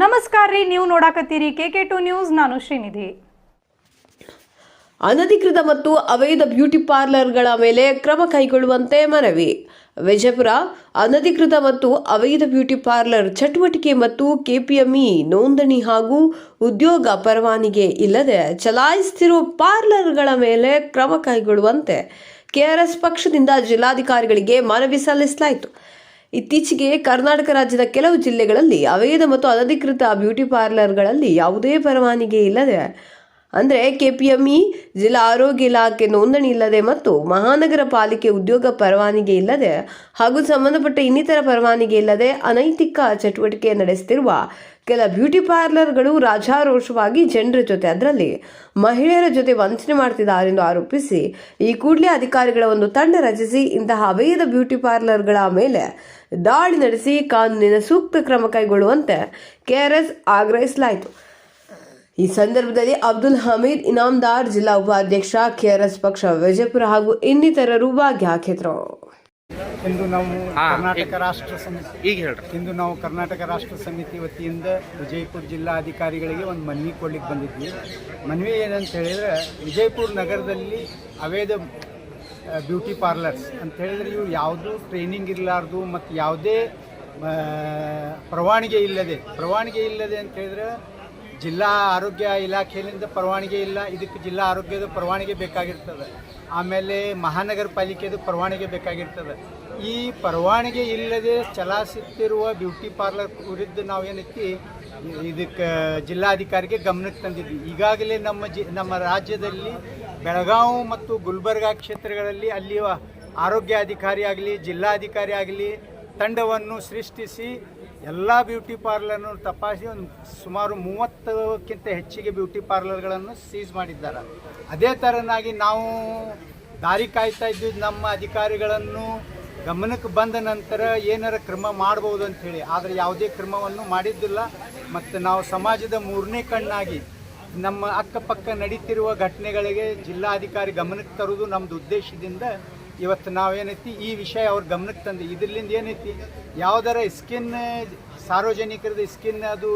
ನಮಸ್ಕಾರ ರೀ, ನೀವು ನೋಡಾಕತ್ತೀರಿ ಕೆ ಕೆ ಟು ನ್ಯೂಸ್, ನಾನು ಶ್ರೀನಿಧಿ. ಅನಧಿಕೃತ ಮತ್ತು ಅವೈಧ ಬ್ಯೂಟಿ ಪಾರ್ಲರ್ಗಳ ಮೇಲೆ ಕ್ರಮ ಕೈಗೊಳ್ಳುವಂತೆ ಮನವಿ. ವಿಜಯಪುರ, ಅನಧಿಕೃತ ಮತ್ತು ಅವೈಧ ಬ್ಯೂಟಿ ಪಾರ್ಲರ್ ಚಟುವಟಿಕೆ ಮತ್ತು ಕೆಪಿಎಂಇ ನೋಂದಣಿ ಹಾಗೂ ಉದ್ಯೋಗ ಪರವಾನಿಗೆ ಇಲ್ಲದೆ ಚಲಾಯಿಸುತ್ತಿರುವ ಪಾರ್ಲರ್ಗಳ ಮೇಲೆ ಕ್ರಮ ಕೈಗೊಳ್ಳುವಂತೆ ಕೆಆರ್ಎಸ್ ಪಕ್ಷದಿಂದ ಜಿಲ್ಲಾಧಿಕಾರಿಗಳಿಗೆ ಮನವಿ ಸಲ್ಲಿಸಲಾಯಿತು. ಇತ್ತೀಚೆಗೆ ಕರ್ನಾಟಕ ರಾಜ್ಯದ ಕೆಲವು ಜಿಲ್ಲೆಗಳಲ್ಲಿ ಅವೈಧ ಮತ್ತು ಅನಧಿಕೃತ ಬ್ಯೂಟಿ ಪಾರ್ಲರ್ಗಳಲ್ಲಿ ಯಾವುದೇ ಪರವಾನಿಗೆ ಇಲ್ಲದೆ, ಅಂದರೆ ಕೆಪಿಎಂಇ, ಜಿಲ್ಲಾ ಆರೋಗ್ಯ ಇಲಾಖೆ ನೋಂದಣಿ ಇಲ್ಲದೆ ಮತ್ತು ಮಹಾನಗರ ಪಾಲಿಕೆ ಉದ್ಯೋಗ ಪರವಾನಿಗೆ ಇಲ್ಲದೆ ಹಾಗೂ ಸಂಬಂಧಪಟ್ಟ ಇನ್ನಿತರ ಪರವಾನಿಗೆ ಇಲ್ಲದೆ ಅನೈತಿಕ ಚಟುವಟಿಕೆ ನಡೆಸುತ್ತಿರುವ ಕೆಲ ಬ್ಯೂಟಿ ಪಾರ್ಲರ್ಗಳು ರಾಜಾರೋಷವಾಗಿ ಜನರ ಜೊತೆ, ಅದರಲ್ಲಿ ಮಹಿಳೆಯರ ಜೊತೆ ವಂಚನೆ ಮಾಡ್ತಿದ್ದಾರೆಂದು ಆರೋಪಿಸಿ, ಈ ಕೂಡಲೇ ಅಧಿಕಾರಿಗಳ ಒಂದು ತಂಡ ರಚಿಸಿ, ಇಂತಹ ಅವೈಧ ಬ್ಯೂಟಿ ಪಾರ್ಲರ್ಗಳ ಮೇಲೆ ದಾಳಿ ನಡೆಸಿ, ಕಾನೂನಿನ ಸೂಕ್ತ ಕ್ರಮ ಕೈಗೊಳ್ಳುವಂತೆ ಕೆಆರ್ಎಸ್ ಆಗ್ರಹಿಸಲಾಯಿತು. ಈ ಸಂದರ್ಭದಲ್ಲಿ ಅಬ್ದುಲ್ ಹಮೀದ್, ಇನಾಮ್ದಾರ್ ಜಿಲ್ಲಾ ಉಪಾಧ್ಯಕ್ಷ, ಕೆಆರ್ಎಸ್ ಪಕ್ಷ ವಿಜಯಪುರ ಹಾಗೂ ಇನ್ನಿತರರು ಭಾಗ್ಯ ಹಾಕಿದ್ರು. ಇಂದು ನಾವು ಕರ್ನಾಟಕ ರಾಷ್ಟ್ರ ಸಮಿತಿ ಈಗ ಹೇಳ್ರಿ. ಇಂದು ನಾವು ಕರ್ನಾಟಕ ರಾಷ್ಟ್ರ ಸಮಿತಿ ವತಿಯಿಂದ ವಿಜಯಪುರ ಜಿಲ್ಲಾಧಿಕಾರಿಗಳಿಗೆ ಒಂದು ಮನವಿ ಕೊಡ್ಲಿಕ್ಕೆ ಬಂದಿದ್ವಿ. ಮನವಿ ಏನಂತ ಹೇಳಿದ್ರೆ ವಿಜಯಪುರ ನಗರದಲ್ಲಿ ಅವೇದ ಬ್ಯೂಟಿ ಪಾರ್ಲರ್ಸ್ ಅಂತ ಹೇಳಿದ್ರೆ ಇವು ಯಾವುದು ಟ್ರೈನಿಂಗ್ ಇರಲಾರ್ದು ಮತ್ತು ಯಾವುದೇ ಪರವಾನಗಿ ಇಲ್ಲದೆ ಪರವಾನಗಿ ಇಲ್ಲದೆ ಅಂತ ಹೇಳಿದ್ರೆ ಜಿಲ್ಲಾ ಆರೋಗ್ಯ ಇಲಾಖೆಯಿಂದ ಪರವಾನಗಿ ಇಲ್ಲ ಇದಕ್ಕೆ ಜಿಲ್ಲಾ ಆರೋಗ್ಯದ ಪರವಾನಗಿ ಬೇಕಾಗಿರ್ತದೆ. ಆಮೇಲೆ ಮಹಾನಗರ ಪಾಲಿಕೆದು ಪರವಾನಗಿ ಬೇಕಾಗಿರ್ತದೆ. ಈ ಪರವಾನಗಿ ಇಲ್ಲದೆ ಚಲಾಯಿಸುತ್ತಿರುವ ಬ್ಯೂಟಿ ಪಾರ್ಲರ್ ಉರಿದು ನಾವು ಏನೈತಿ ಇದಕ್ಕೆ ಜಿಲ್ಲಾಧಿಕಾರಿಗೆ ಗಮನಕ್ಕೆ ತಂದಿದ್ವಿ. ಈಗಾಗಲೇ ನಮ್ಮ ಜಿ, ನಮ್ಮ ರಾಜ್ಯದಲ್ಲಿ ಬೆಳಗಾವಿ ಮತ್ತು ಗುಲ್ಬರ್ಗಾ ಕ್ಷೇತ್ರಗಳಲ್ಲಿ ಅಲ್ಲಿ ಆರೋಗ್ಯ ಅಧಿಕಾರಿ ಆಗಲಿ, ಜಿಲ್ಲಾಧಿಕಾರಿ ಆಗಲಿ ತಂಡವನ್ನು ಸೃಷ್ಟಿಸಿ ಎಲ್ಲ ಬ್ಯೂಟಿ ಪಾರ್ಲರ್ನು ತಪಾಸಿ ಒಂದು ಸುಮಾರು ಮೂವತ್ತಕ್ಕಿಂತ ಹೆಚ್ಚಿಗೆ ಬ್ಯೂಟಿ ಪಾರ್ಲರ್ಗಳನ್ನು ಸೀಸ್ ಮಾಡಿದ್ದಾರೆ. ಅದೇ ಥರನಾಗಿ ನಾವು ದಾರಿ ಕಾಯ್ತಾ ಇದ್ದಿದ್ದು ನಮ್ಮ ಅಧಿಕಾರಿಗಳನ್ನು ಗಮನಕ್ಕೆ ಬಂದ ನಂತರ ಏನಾರ ಕ್ರಮ ಮಾಡ್ಬೋದು ಅಂಥೇಳಿ ಆದರೆ ಯಾವುದೇ ಕ್ರಮವನ್ನು ಮಾಡಿದ್ದಿಲ್ಲ. ಮತ್ತು ನಾವು ಸಮಾಜದ ಮೂರನೇ ಕಣ್ಣಾಗಿ ನಮ್ಮ ಅಕ್ಕಪಕ್ಕ ನಡೀತಿರುವ ಘಟನೆಗಳಿಗೆ ಜಿಲ್ಲಾಧಿಕಾರಿ ಗಮನಕ್ಕೆ ತರುವುದು ನಮ್ಮದು ಉದ್ದೇಶದಿಂದ ಇವತ್ತು ನಾವೇನೈತಿ, ಈ ವಿಷಯ ಅವ್ರ ಗಮನಕ್ಕೆ ತಂದೆ ಇದರಿಂದ ಏನೈತಿ, ಯಾವುದರ ಸ್ಕಿನ್ ಸಾರ್ವಜನಿಕರದ ಸ್ಕಿನ್ ಅದು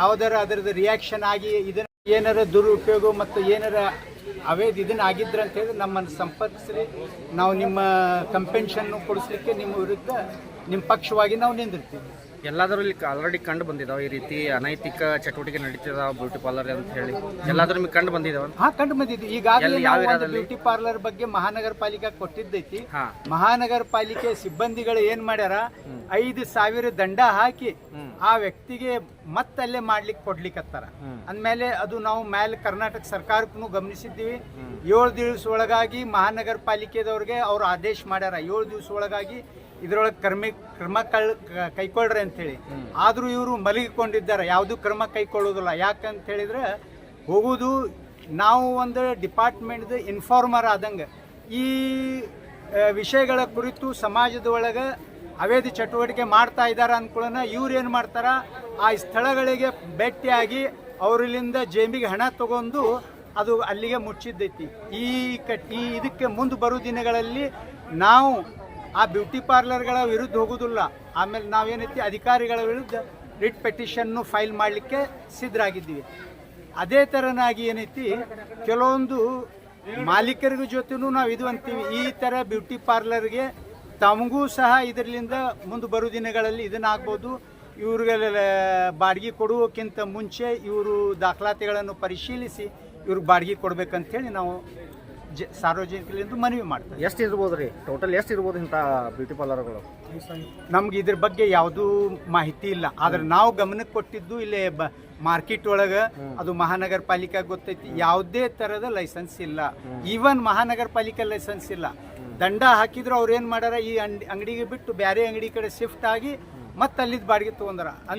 ಯಾವುದರ ಅದರದ್ದು ರಿಯಾಕ್ಷನ್ ಆಗಿ ಇದನ್ನ ಏನಾರ ದುರುಪಯೋಗ ಮತ್ತು ಏನಾರ ಅವೇದ್ ಇದನ್ನ ಆಗಿದ್ರೆ ಅಂತ ಹೇಳಿ ನಮ್ಮನ್ನು ಸಂಪರ್ಕಿಸ್ರಿ. ನಾವು ನಿಮ್ಮ ಕಂಪೆನ್ಷನ್ನು ಕೊಡಿಸ್ಲಿಕ್ಕೆ ನಿಮ್ಮ ವಿರುದ್ಧ, ನಿಮ್ಮ ಪಕ್ಷವಾಗಿ ನಾವು ನಿಂದಿರ್ತೀವಿ. ಎಲ್ಲಾದರೂ ಇಲ್ಲಿ ಆಲ್ರೆಡಿ ಕಂಡು ಬಂದಿದಾವೆ. ಈ ರೀತಿ ಅನೈತಿಕ ಚಟುವಟಿಕೆ ನಡೀತಿದಾವ ಬ್ಯೂಟಿ ಪಾರ್ಲರ್ ಅಂತ ಹೇಳಿ. ಎಲ್ಲಾದ್ರೂ ನಿಮಗೆ ಕಂಡು ಬಂದಿದಾವ? ಹಾ ಕಂಡು ಬಂದಿದ್ದು ಈಗಾಗಲೇ ಯಾವ ಬ್ಯೂಟಿ ಪಾರ್ಲರ್ ಬಗ್ಗೆ ಮಹಾನಗರ ಪಾಲಿಕೆ ಕೊಟ್ಟಿದ್ದೈತಿ. ಮಹಾನಗರ ಪಾಲಿಕೆ ಸಿಬ್ಬಂದಿಗಳು ಏನ್ ಮಾಡ್ಯಾರ? ಐದು ಸಾವಿರ ದಂಡ ಹಾಕಿ ಆ ವ್ಯಕ್ತಿಗೆ ಮತ್ತಲ್ಲೇ ಮಾಡ್ಲಿಕ್ಕೆ ಕೊಡ್ಲಿಕ್ಕತ್ತಾರ ಅಂದ್ಮೇಲೆ ಅದು ನಾವು ಮೇಲೆ ಕರ್ನಾಟಕ ಸರ್ಕಾರಕ್ಕೂ ಗಮನಿಸಿದ್ದೀವಿ. ಏಳು ದಿವಸ ಒಳಗಾಗಿ ಮಹಾನಗರ ಪಾಲಿಕೆದವ್ರಿಗೆ ಅವ್ರು ಆದೇಶ ಮಾಡ್ಯಾರ. ಏಳು ದಿವಸ ಒಳಗಾಗಿ ಇದ್ರೊಳಗೆ ಕ್ರಮ ಕ್ರಮ ಕಳ್ ಕೈಗೊಳ್ರಿ ಅಂತೇಳಿ. ಆದರೂ ಇವರು ಮಲಗಿಕೊಂಡಿದ್ದಾರೆ. ಯಾವುದೂ ಕ್ರಮ ಕೈಕೊಳ್ಳೋದಿಲ್ಲ ಯಾಕಂತ ಹೇಳಿದ್ರೆ ಹೋಗುವುದು ನಾವು ಒಂದು ಡಿಪಾರ್ಟ್ಮೆಂಟ್ದು ಇನ್ಫಾರ್ಮರ್ ಆದಂಗೆ. ಈ ವಿಷಯಗಳ ಕುರಿತು ಸಮಾಜದ ಒಳಗೆ ಅವೇಧ ಚಟುವಟಿಕೆ ಮಾಡ್ತಾ ಇದ್ದಾರೆ ಅಂದ್ಕೊಳ್ಳೋಣ ಇವ್ರು ಏನು ಮಾಡ್ತಾರ? ಆ ಸ್ಥಳಗಳಿಗೆ ಭೇಟಿಯಾಗಿ ಅವರಿಲ್ಲಿಂದ ಜೇಬಿಗೆ ಹಣ ತಗೊಂಡು ಅದು ಅಲ್ಲಿಗೆ ಮುಚ್ಚಿದ್ದೈತಿ. ಈ ಕಟ್ಟಿ ಇದಕ್ಕೆ ಮುಂದೆ ಬರೋ ದಿನಗಳಲ್ಲಿ ನಾವು ಆ ಬ್ಯೂಟಿ ಪಾರ್ಲರ್ಗಳ ವಿರುದ್ಧ ಹೋಗೋದಿಲ್ಲ ಆಮೇಲೆ ನಾವೇನೈತಿ ಅಧಿಕಾರಿಗಳ ವಿರುದ್ಧ ರಿಟ್ ಪೆಟಿಷನ್ನು ಫೈಲ್ ಮಾಡಲಿಕ್ಕೆ ಸಿದ್ಧರಾಗಿದ್ದೀವಿ. ಅದೇ ಥರನಾಗಿ ಏನೈತಿ, ಕೆಲವೊಂದು ಮಾಲೀಕರಿಗೂ ಜೊತೆನೂ ನಾವು ಇದು ಅಂತೀವಿ, ಈ ಥರ ಬ್ಯೂಟಿ ಪಾರ್ಲರ್ಗೆ ತಮಗೂ ಸಹ ಇದರಿಂದ ಮುಂದೆ ಬರೋ ದಿನಗಳಲ್ಲಿ ಇದನ್ನಾಗ್ಬೋದು ಇವ್ರಿಗೆ ಬಾಡಿಗೆ ಕೊಡುವಕ್ಕಿಂತ ಮುಂಚೆ ಇವರು ದಾಖಲಾತಿಗಳನ್ನು ಪರಿಶೀಲಿಸಿ ಇವ್ರಿಗೆ ಬಾಡಿಗೆ ಕೊಡಬೇಕಂತೇಳಿ ನಾವು ಜ ಸಾರ್ವಜನಿಕರಿಂದ ಮನವಿ ಮಾಡ್ತಾರೆ. ಎಷ್ಟು ಇರ್ಬೋದು ರೀ ಟೋಟಲ್ ಎಷ್ಟು ಇರ್ಬೋದು ಇಂಥ ಬ್ಯೂಟಿ ಪಾರ್ಲರ್ಗಳು ನಮ್ಗೆ ಇದ್ರ ಬಗ್ಗೆ ಯಾವುದೂ ಮಾಹಿತಿ ಇಲ್ಲ. ಆದ್ರೆ ನಾವು ಗಮನಕ್ಕೆ ಕೊಟ್ಟಿದ್ದು ಇಲ್ಲಿ ಬ ಮಾರ್ಕೆಟ್ ಒಳಗೆ ಅದು ಮಹಾನಗರ ಪಾಲಿಕೆ ಗೊತ್ತೈತಿ ಯಾವುದೇ ಥರದ ಲೈಸೆನ್ಸ್ ಇಲ್ಲ. ಈವನ್ ಮಹಾನಗರ ಪಾಲಿಕೆ ಲೈಸೆನ್ಸ್ ಇಲ್ಲ. ದಂಡ ಹಾಕಿದ್ರು ಅವ್ರು ಏನು ಮಾಡ್ಯಾರ? ಈ ಅಂಗಡಿ ಅಂಗಡಿಗೆ ಬಿಟ್ಟು ಬೇರೆ ಅಂಗಡಿ ಕಡೆ ಶಿಫ್ಟ್ ಆಗಿ ಮತ್ತೆ ಅಲ್ಲಿದ್ದು ಬಾಡಿಗೆ ತೊಗೊಂಡಾರ. ಅಂತ